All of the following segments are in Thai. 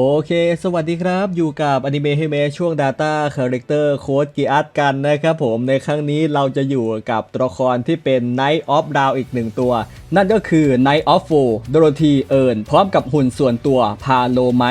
โอเค สวัสดีครับ อยู่กับอนิเมะเฮเมช่วง Data Character Code กีอาร์ตกันนะครับผมในครั้งนี้เราจะอยู่กับตัวละครที่เป็น Knight of Down อีกหนึ่งตัว นั่นก็คือ Knight of f o Dorothy เอิร์นพร้อมกับหุ่นส่วนตัวพาโลไม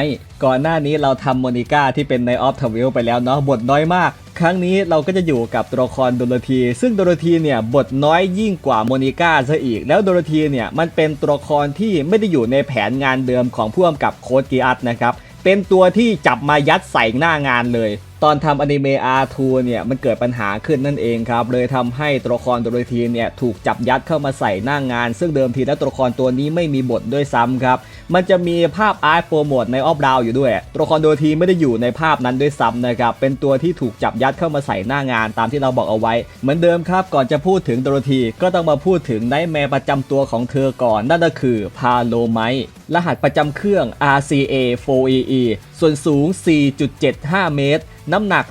ก่อนหน้านี้เราทำโมนิก้าที่เป็น Knight of t a v i l ไปแล้วเนาะบทน้อยมาก ครั้งนี้เราก็จะอยู่กับตัวละครโดโรธีซึ่งโดโรธีเนี่ยบทน้อยยิ่งกว่าโมนิก้าซะอีก แล้วโดโรธีเนี่ยมันเป็นตัวละครที่ไม่ได้อยู่ในแผนงานเดิมของผู้กำกับโค้ดกีอัตนะครับเป็นตัวที่จับมายัดใส่หน้างานเลย ตอนทำอนิเมะ R2 เนี่ยมันเกิดปัญหาขึ้นนั่นเองครับ เลยทำให้ตัวละครโดโรธีเนี่ยถูกจับยัดเข้ามาใส่หน้างาน ซึ่งเดิมทีแล้วตัวละครตัวนี้ไม่มีบทด้วยซ้ำครับ มันจะมีภาพอาร์ตโปรโมทในออฟดาวอยู่ด้วย ตัวละครโดโรธีไม่ได้อยู่ในภาพนั้นด้วยซ้ำนะครับ เป็นตัวที่ถูกจับยัดเข้ามาใส่หน้างานตามที่เราบอกเอาไว้ เหมือนเดิมครับ ก่อนจะพูดถึงโดโรธีก็ต้องมาพูดถึงไนแมร์ประจำตัวของเธอก่อน นั่นก็คือพาโลไมรหัสประจำเครื่อง RCA 4EE ส่วนสูง 4.75 เมตร น้ำหนัก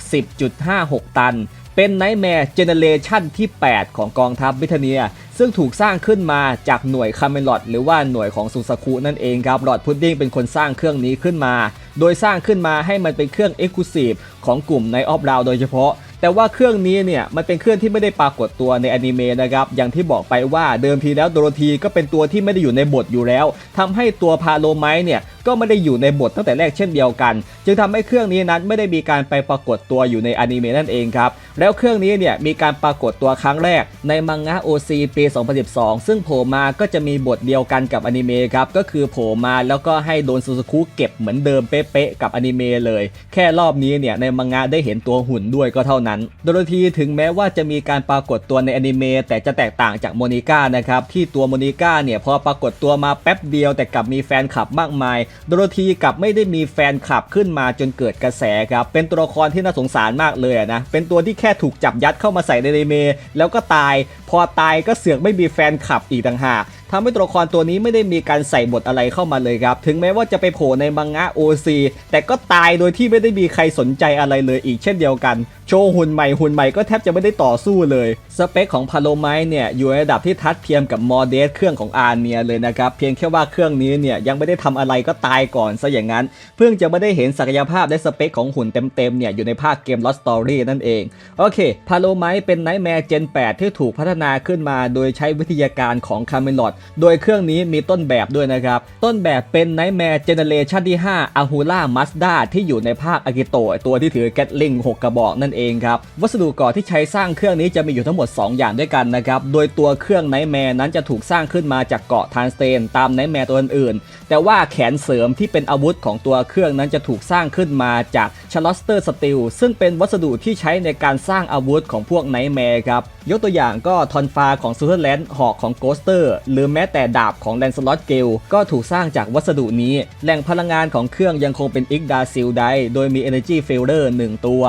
10.56 ตัน เป็นไนท์แมร์เจเนเรชันที่ 8 ของกองทัพบิทเนีย ซึ่งถูกสร้างขึ้นมาจากหน่วยคาเมลอดหรือว่าหน่วยของซูซาคุนั่นเองครับหลอดพุดดิ้งเป็นคนสร้างเครื่องนี้ขึ้นมา โดยสร้างขึ้นมาให้มันเป็นเครื่อง e x c l u s i v e ของกลุ่มในออฟดาวโดยเฉพาะแต่ว่าเครื่องนี้เนี่ยมันเป็นเครื่องที่ไม่ได้ปรากฏตัวในอนิเมะนะครับอย่างที่บอกไปว่าเดิมทีแล้วโดโรธีก็เป็นตัวที่ไม่ได้อยู่ในบทอยู่แล้วทำให้ตัวพาโลไมเนี่ย ก็ไม่ได้อยู่ในบทตั้งแต่แรกเช่นเดียวกัน จึงทำให้เครื่องนี้นั้นไม่ได้มีการไปปรากฏตัวอยู่ในอนิเมะนั่นเองครับ แล้วเครื่องนี้เนี่ยมีการปรากฏตัวครั้งแรกในมังงะ OC ปี 2012 ซึ่งโผล่มาก็จะมีบทเดียวกันกับอนิเมะครับ ก็คือโผล่มาแล้วก็ให้โดนซูซูคุเก็บเหมือนเดิมเป๊ะๆกับอนิเมะเลย แค่รอบนี้เนี่ยในมังงะได้เห็นตัวหุ่นด้วยก็เท่านั้น โดโรธีถึงแม้ว่าจะมีการปรากฏตัวในอนิเมะแต่จะแตกต่างจากโมนิก้านะครับที่ตัวโมนิก้าเนี่ยพอปรากฏตัวมาแป๊บเดียวแต่กลับมีแฟนคลับมากมายโดโรธีกลับไม่ได้มีแฟนคลับขึ้นมาจนเกิดกระแสครับ เป็นตัวละครที่น่าสงสารมากเลยนะ เป็นตัวที่แค่ถูกจับยัดเข้ามาใส่ในเรเม แล้วก็ตายพอตายก็เสือกไม่มีแฟนคลับอีกต่างหากทำให้ตัวละครตัวนี้ไม่ได้มีการใส่บทอะไรเข้ามาเลยครับ ถึงแม้ว่าจะไปโผล่ในมังงะ OC แต่ก็ตายโดยที่ไม่ได้มีใครสนใจอะไรเลยอีกเช่นเดียวกัน โชว์หุ่นใหม่หุ่นใหม่ก็แทบจะไม่ได้ต่อสู้เลย สเปคของพาโลไมเนี่ยอยู่ในระดับที่ทัดเทียมกับมอเดสเครื่องของอาร์เนียเลยนะครับ เพียงแค่ว่าเครื่องนี้เนี่ยยังไม่ได้ทำอะไรก็ตายก่อนซะอย่างนั้น เพิ่งจะไม่ได้เห็นศักยภาพและสเปคของหุ่นเต็มๆเนี่ยอยู่ในภาคเกม Lost Story นั่นเองโอเคพาโลไมเป็นไนท์แมร์เจน8ที่ถูกพัฒนาขึ้นมาโดยใช้วิทยาการของคาเมลอดโดยเครื่องนี้มีต้นแบบด้วยนะครับ ต้นแบบเป็นไนท์แมร์เจเนเรชันที่ 5 a h u r a Mazda ที่อยู่ในภาคอากิโตะตัวที่ถือแกตลิง6กระบอกนั่นเองครับ วัสดุก่อที่ใช้สร้างเครื่องนี้จะมีอยู่ทั้งหมด 2 อย่างด้วยกันนะครับ โดยตัวเครื่องไนท์แมร์นั้นจะถูกสร้างขึ้นมาจากเกาะทานสเตนตามไนท์แมร์ตัวอื่นๆ แต่ว่าแขนเสริมที่เป็นอาวุธของตัวเครื่องนั้นจะถูกสร้างขึ้นมาจากชาร์สเตอร์สตีลซึ่งเป็นวัสดุที่ใช้ในการสร้างอาวุธของพวกไนท์แมร์ครับ ยกตัวอย่างก็ทอนฟาของซูเ e อร์แลนด์หอกของโกสเตอร์ หรือแม้แต่ดาบของแลนสลอตเกล ก็ถูกสร้างจากวัสดุนี้ แหล่งพลังงานของเครื่องยังคงเป็นอิกดาซิลไดโดยมี Energy f i l d e r 1 ตัว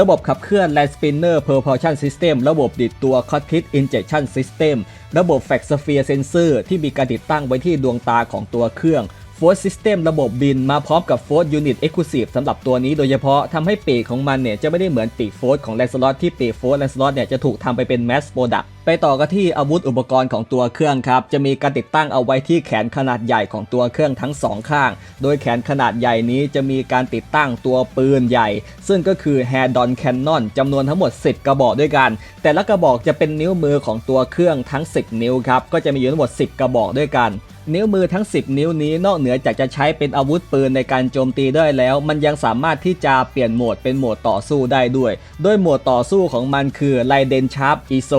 ระบบขับเคลื่อน Land Spinner Propulsion System ระบบดิดตัว c o c k p i t Injection System ระบบ f a x Sphere Sensor ที่มีการติดตั้งไว้ที่ดวงตาของตัวเครื่อง Force System ระบบบินมาพร้อมกับ Force Unit Exclusive สำหรับตัวนี้โดยเฉพาะทำให้ปีกของมันเนี่ยจะไม่ได้เหมือนปีก Force ของ Lancelot ที่ปีก Force Lancelot เนี่ยจะถูกทำไปเป็น Mass Product ไปต่อกันที่อาวุธอุปกรณ์ของตัวเครื่องครับ จะมีการติดตั้งเอาไว้ที่แขนขนาดใหญ่ของตัวเครื่องทั้งสองข้าง โดยแขนขนาดใหญ่นี้จะมีการติดตั้งตัวปืนใหญ่ ซึ่งก็คือ Hair Don Cannon จำนวนทั้งหมด 10 กระบอกด้วยกัน แต่ละกระบอกจะเป็นนิ้วมือของตัวเครื่องทั้ง 10 นิ้วครับ ก็จะมีอยู่ทั้งหมด 10 กระบอกด้วยกัน นิ้วมือทั้ง 10 นิ้วนี้นอกเหนือจากจะใช้เป็นอาวุธปืนในการโจมตีได้แล้ว มันยังสามารถที่จะเปลี่ยนโหมดเป็นโหมดต่อสู้ได้ด้วย โดยโหมดต่อสู้ของมันคือไลเดนชาร์ปอีโซ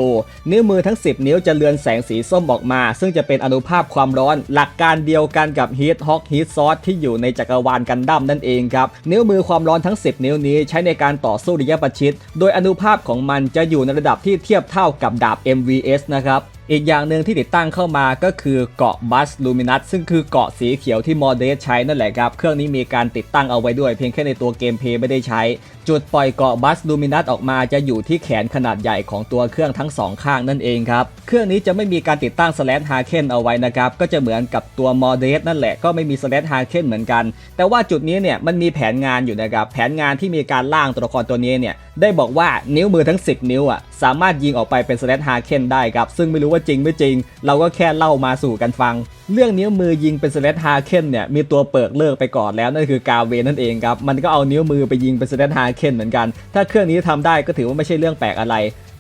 นิ้วมือทั้ง 10 นิ้วจะเลือนแสงสีส้มออกมา ซึ่งจะเป็นอนุภาพความร้อน หลักการเดียวกันกับฮีทฮอกฮีทซอสที่อยู่ในจักรวาลกันดั้มนั่นเองครับ นิ้วมือความร้อนทั้ง 10 นิ้วนี้ใช้ในการต่อสู้ระยะประชิด โดยอนุภาพของมันจะอยู่ในระดับที่เทียบเท่ากับดาบ MVS นะครับ อีกอย่างหนึ่งที่ติดตั้งเข้ามาก็คือเกาะบัสลูมินัสซึ่งคือเกาะสีเขียวที่มอเดสใช้นั่นแหละครับ เครื่องนี้มีการติดตั้งเอาไว้ด้วย เพียงแค่ในตัวเกมเพย์ไม่ได้ใช้ จุดปล่อยเกาะบัสลูมินัสออกมาจะอยู่ที่แขนขนาดใหญ่ของตัวเครื่องทั้งสองข้างนั่นเองครับ เครื่องนี้จะไม่มีการติดตั้งสแลนฮาเคนเอาไว้นะครับ ก็จะเหมือนกับตัวมอเดสนั่นแหละก็ไม่มีสแลนฮาเคนเหมือนกัน แต่ว่าจุดนี้เนี่ยมันมีแผนงานอยู่นะครับแผนงานที่มีการล่างตัวละครตัวนี้เนี่ยได้บอกว่านิ้วมือทั้ง 10 นิ้วอะสามารถยิงออกไปเป็นสแลนฮาเคนได้ครับซึ่งไม่รู้ว่าจริงไม่จริง เราก็แค่เล่ามาสู่กันฟัง เรื่องนิ้วมือยิงเป็นสเลตฮาเคนเนี่ยมีตัวเปิกเลิกไปก่อนแล้วนั่นคือกาเวนนั่นเองครับมันก็เอานิ้วมือไปยิงเป็นสเลตฮาเคนเหมือนกัน ถ้าเครื่องนี้ทำได้ก็ถือว่าไม่ใช่เรื่องแปลกอะไร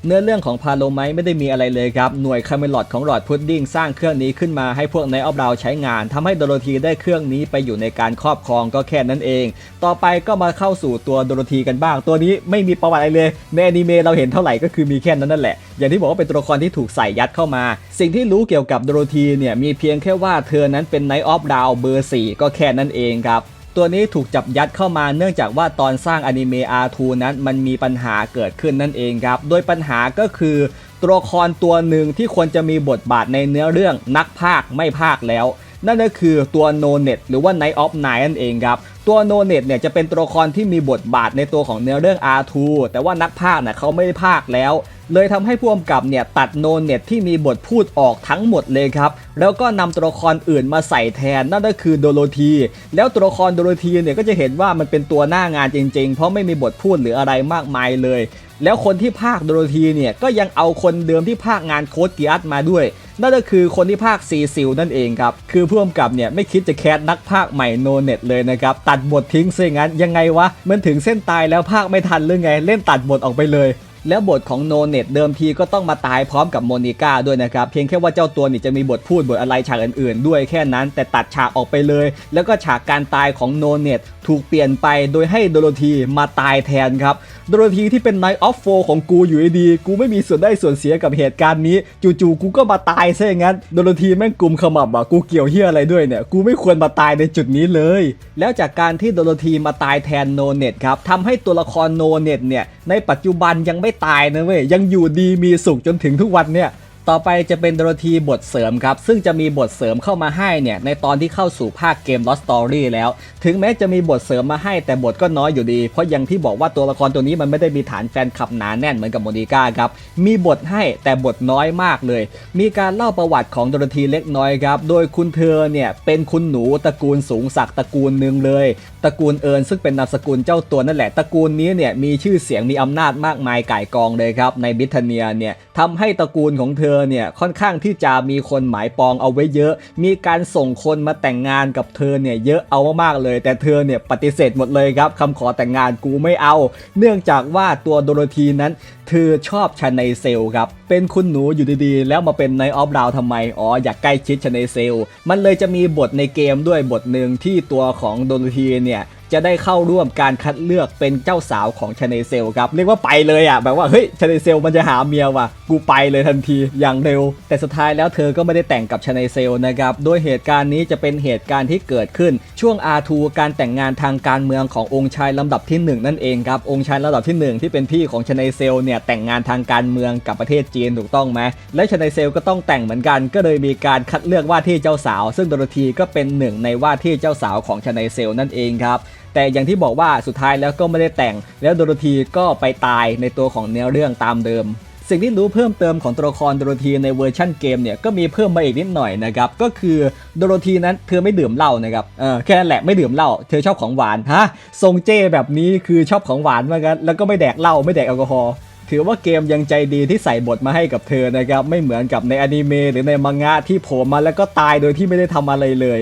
เนื้อเรื่องของพาโลไมไม่ได้มีอะไรเลยครับ หน่วยคาเมลอดของหลอดพุดดิ้งสร้างเครื่องนี้ขึ้นมาให้พวกไนออฟเราใช้งานทำให้โดโรธีได้เครื่องนี้ไปอยู่ในการครอบครองก็แค่นั้นเอง ต่อไปก็มาเข้าสู่ตัวโดโรธีกันบ้าง ตัวนี้ไม่มีประวัติอะไรเลยในอนิเมะเราเห็นเท่าไหร่ก็คือมีแค่นั้นนั่นแหละ อย่างที่บอกว่าเป็นตัวละครที่ถูกใส่ยัดเข้ามา สิ่งที่รู้เกี่ยวกับโดโรธีเนี่ยมีเพียงแค่ว่าเธอนั้นเป็นไนออฟดาวเบอร์4ก็แค่นั้นเองครับ ตัวนี้ถูกจับยัดเข้ามาเนื่องจากว่าตอนสร้างอนิเมะ R2 นั้นมันมีปัญหาเกิดขึ้นนั่นเองครับ โดยปัญหาก็คือตัวละครตัวหนึ่งที่ควรจะมีบทบาทในเนื้อเรื่องนักพากย์ไม่พากย์แล้ว นั่นก็คือตัวโนเน็ตหรือว่า Night of n i นั่นเองครับ ตัวโนเน็ตเนี่ยจะเป็นตัวละครที่มีบทบาทในตัวของเนื้อเรื่อง R2 แต่ว่านักพากย์น่ะเขาไม่ได้พากย์แล้ว เลยทำให้ผู้กำกับเนี่ยตัดโนเน็ตที่มีบทพูดออกทั้งหมดเลยครับ แล้วก็นำตัวละครอื่นมาใส่แทนนั่นก็คือโดโรธี แล้วตัวละครโดโรธีเนี่ยก็จะเห็นว่ามันเป็นตัวหน้างานจริงๆ เพราะไม่มีบทพูดหรืออะไรมากมายเลย แล้วคนที่พากย์โดโรธีเนี่ยก็ยังเอาคนเดิมที่พากย์งานโค้ดกียร์มาด้วยนั่นก็คือคนที่พากย์ซีซิลนั่นเองครับ คือผู้กำกับเนี่ยไม่คิดจะแคสนักพากย์ใหม่โนเน็ตเลยนะครับ ตัดบททิ้งซะงั้นยังไงวะ มันถึงเส้นตายแล้วพากย์ไม่ทันหรือไง เล่นตัดบทออกไปเลย แล้วบทของโนเน็ตเดิมทีก็ต้องมาตายพร้อมกับโมนิก้าด้วยนะครับ เพียงแค่ว่าเจ้าตัวนี่จะมีบทพูดบทอะไรฉากอื่นๆ ด้วยแค่นั้น แต่ตัดฉากออกไปเลย แล้วก็ฉากการตายของโนเน็ตถูกเปลี่ยนไปโดยให้โดโรธีมาตายแทนครับโดโรธีที่เป็นไนท์ออฟโฟของกูอยู่ดีๆกูไม่มีส่วนได้ส่วนเสียกับเหตุการณ์นี้ จู่ๆกูก็มาตายซะอย่างนั้นโดโรธีแม่งกลุ่มขมับอะกูเกี่ยวเฮียอะไรด้วยเนี่ยกูไม่ควรมาตายในจุดนี้เลย แล้วจากการที่โดโรธีมาตายแทนโนเน็ตครับทำให้ตัวละครโนเน็ตเนี่ยในปัจจุบันยังไม่ตายนะเว้ยยังอยู่ดีมีสุขจนถึงทุกวันเนี่ย ต่อไปจะเป็นโดโรธีบทเสริมครับ ซึ่งจะมีบทเสริมเข้ามาให้เนี่ย ในตอนที่เข้าสู่ภาคเกม Lost Story แล้ว ถึงแม้จะมีบทเสริมมาให้แต่บทก็น้อยอยู่ดี เพราะอย่างที่บอกว่าตัวละครตัวนี้มันไม่ได้มีฐานแฟนคลับหนาแน่นเหมือนกับโมนิก้าครับ มีบทให้แต่บทน้อยมากเลย มีการเล่าประวัติของโดโรธีเล็กน้อยครับ โดยคุณเธอเนี่ยเป็นคุณหนูตระกูลสูงศักดิ์ตระกูลหนึ่งเลย ตระกูลเอิญซึ่งเป็นนามสกุลเจ้าตัวนั่นแหละ ตระกูลนี้เนี่ยมีชื่อเสียงมีอำนาจมากมายก่ายกองเลยครับในบิทเนียเนี่ยทำให้ตระกูลของเธอเนี่ยค่อนข้างที่จะมีคนหมายปองเอาไว้เยอะ มีการส่งคนมาแต่งงานกับเธอเนี่ยเยอะเอามากๆเลย แต่เธอเนี่ยปฏิเสธหมดเลยครับคำขอแต่งงานกูไม่เอา เนื่องจากว่าตัวโดโรธีนั้นเธอชอบชาไนเซลครับ เป็นคุณหนูอยู่ดีๆ แล้วมาเป็นในออฟดาวทำไม อ๋ออยากใกล้ชิดชาไนเซล มันเลยจะมีบทในเกมด้วยบทหนึ่งที่ตัวของโดโรธีเนี่ยจะได้เข้าร่วมการคัดเลือกเป็นเจ้าสาวของชาเนเซลครับ เรียกว่าไปเลยอะแบบว่าเฮ้ยชาเนเซลมันจะหาเมียว่ะกูไปเลยทันทีอย่างเร็ว แต่สุดท้ายแล้วเธอก็ไม่ได้แต่งกับชาเนเซลนะครับโดยเหตุการณ์นี้จะเป็นเหตุการณ์ที่เกิดขึ้น ช่วง R2 การแต่งงานทางการเมืองขององค์ชายลำดับที่ 1 นั่นเองครับองค์ชายลำดับที่ 1 ที่เป็นพี่ของชาเนเซลเนี่ยแต่งงานทางการเมืองกับประเทศจีนถูกต้องไหมและชานเซลก็ต้องแต่งเหมือนกัน ก็เลยมีการคัดเลือกว่าที่เจ้าสาว ซึ่งโดโรธีก็เป็นหนึ่งในว่าที่เจ้าสาวของชานเซลนั่นเองครับแต่อย่างที่บอกว่าสุดท้ายแล้วก็ไม่ได้แต่ง แล้วโดโรธีก็ไปตายในตัวของเนื้อเรื่องตามเดิม สิ่งที่รู้เพิ่มเติมของตัวละครโดโรธีในเวอร์ชั่นเกมเนี่ยก็มีเพิ่มมาอีกนิดหน่อยนะครับก็คือโดโรธีนั้นเธอไม่ดื่มเหล้านะครับเออแค่นั้นแหละไม่ดื่มเหล้าเธอชอบของหวานฮะทรงเจ้แบบนี้คือชอบของหวานมือนกันแล้วก็ไม่แดกเหล้าไม่แดกแอลกอฮอล์ ถือว่าเกมยังใจดีที่ใส่บทมาให้กับเธอนะครับ ไม่เหมือนกับในอนิเมะหรือในมังงะที่โผล่มาแล้วก็ตายโดยที่ไม่ได้ทำอะไรเลย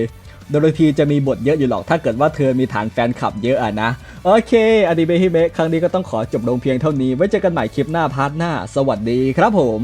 โดยทีจะมีบทเยอะอยู่หรอกถ้าเกิดว่าเธอมีฐานแฟนคลับเยอะอะนะ โอเคอนิเมะฮิเมะครั้งนี้ก็ต้องขอจบลงเพียงเท่านี้ ไว้เจอกันใหม่คลิปหน้าพาร์ทหน้า สวัสดีครับผม